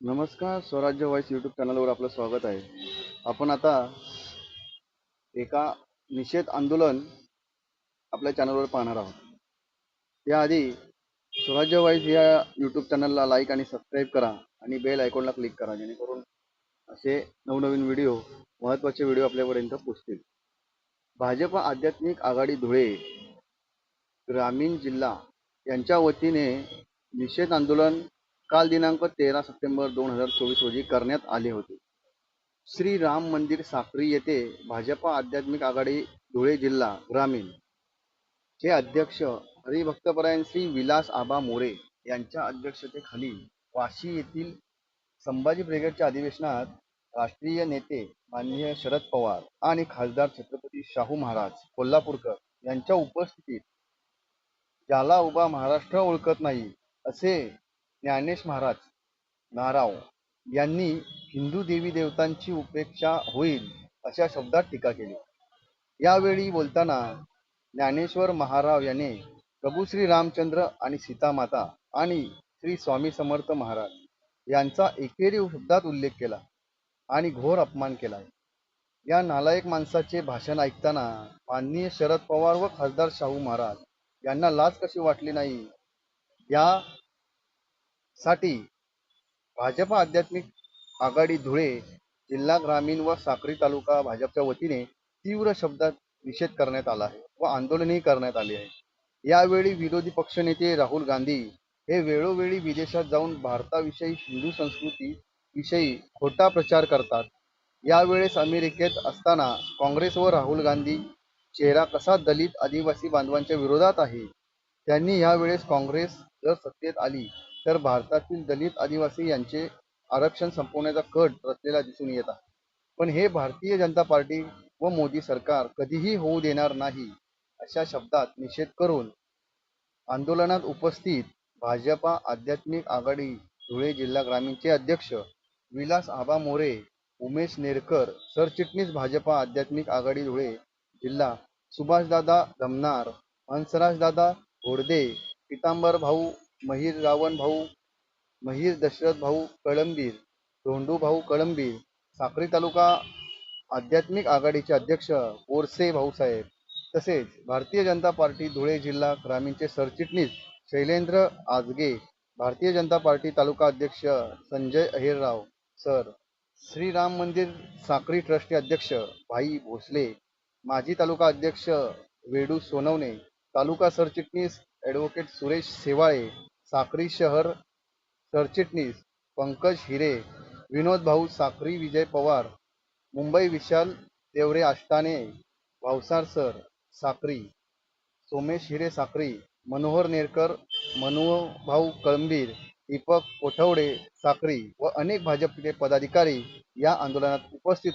नमस्कार स्वराज्य voice YouTube चॅनलवर आपलं स्वागत आहे. आपण आता एका निषेध आंदोलन आपल्या चॅनलवर पाहणार आहोत. त्याआधी स्वराज्य व्हॉइस या यूट्यूब चॅनलला लाईक आणि सबस्क्राईब करा आणि बेल आयकॉनला क्लिक करा जेणेकरून असे नवनवीन व्हिडिओ महत्त्वाचे व्हिडिओ आपल्यापर्यंत पोचतील. भाजप आध्यात्मिक आघाडी धुळे ग्रामीण जिल्हा यांच्या वतीने निषेध आंदोलन काल दिनांक तेरा सप्टेंबर दोन हजार चोवीस रोजी करण्यात आले होते. श्री राम मंदिर साक्री येथे भाजपा आध्यात्मिक आघाडी धुळे जिल्हा ग्रामीण. चे अध्यक्ष हरिभक्तपरायण श्री विलास आबा मोरे यांच्या अध्यक्षतेखाली वाशी येथील संभाजी ब्रिगेडच्या अधिवेशनात राष्ट्रीय नेते माननीय शरद पवार आणि खासदार छत्रपती शाहू महाराज कोल्हापूरकर यांच्या उपस्थितीत ज्याला उभा महाराष्ट्र ओळखत नाही असे ज्ञानेश महाराज नाराव यांनी हिंदू देवी देवतांची उपेक्षा होईल अशा शब्दात टीका केली. यावेळी बोलताना ज्ञानेश्वर महाराव यांनी प्रभू श्री रामचंद्र आणि सीतामाता आणि श्री स्वामी समर्थ महाराज यांचा एकेरी शब्दात उल्लेख केला आणि घोर अपमान केला. या नालायक माणसाचे भाषण ऐकताना माननीय शरद पवार व खासदार शाहू महाराज यांना लाज कशी वाटली नाही? या साठी भाजप आध्यात्मिक आघाडी धुळे जिल्हा ग्रामीण व साक्री तालुका भाजपच्या वतीने तीव्र शब्दात निषेध करण्यात आला आहे व आंदोलनही करण्यात आले आहे. यावेळी विरोधी पक्षनेते राहुल गांधी हे वेळोवेळी विदेशात जाऊन भारताविषयी हिंदू संस्कृती विषयी खोटा प्रचार करतात. यावेळेस अमेरिकेत असताना काँग्रेस व राहुल गांधी चेहरा कसा दलित आदिवासी बांधवांच्या विरोधात आहे? त्यांनी यावेळेस काँग्रेस जर सत्तेत आली. तर भारतातील दलित आदिवासी यांचे आरक्षण संपवण्याचा कट रचलेला दिसून येत आहे. पण हे भारतीय जनता पार्टी व मोदी सरकार कधीही होऊ देणार नाही अशा शब्दात निषेध करून आंदोलनात उपस्थित भाजपा आध्यात्मिक आघाडी धुळे जिल्हा ग्रामीणचे अध्यक्ष विलास आबा मोरे उमेश नेरकर सरचिटणीस भाजपा आध्यात्मिक आघाडी धुळे जिल्हा सुभाषदादा धमनार हंसराजदादा घोडदे पितांबर भाऊ महिर रावण भाऊ महिर दशरथ भाऊ कळंबीर धोंडू भाऊ कळंबीर साक्री तालुका आध्यात्मिक आघाडीचे अध्यक्ष बोरसे भाऊसाहेब तसेच भारतीय जनता पार्टी धुळे जिल्हा ग्रामीणचे सरचिटणीस शैलेंद्र आजगे भारतीय जनता पार्टी तालुका अध्यक्ष संजय अहिरराव सर श्रीराम मंदिर साक्री ट्रस्टचे अध्यक्ष भाई भोसले माजी तालुका अध्यक्ष वेडू सोनवणे तालुका सरचिटणीस ॲडव्होकेट सुरेश सेवाळे साक्री शहर सरचिटणीस पंकज हिरे विनोद भाऊ साक्री विजय पवार मुंबई विशाल देवरे आष्टाने भावसार सर साक्री सोमेश हिरे साक्री मनोहर नेरकर मनोभाऊ कळंबीर दीपक कोठवडे साक्री व अनेक भाजपचे पदाधिकारी या आंदोलनात उपस्थित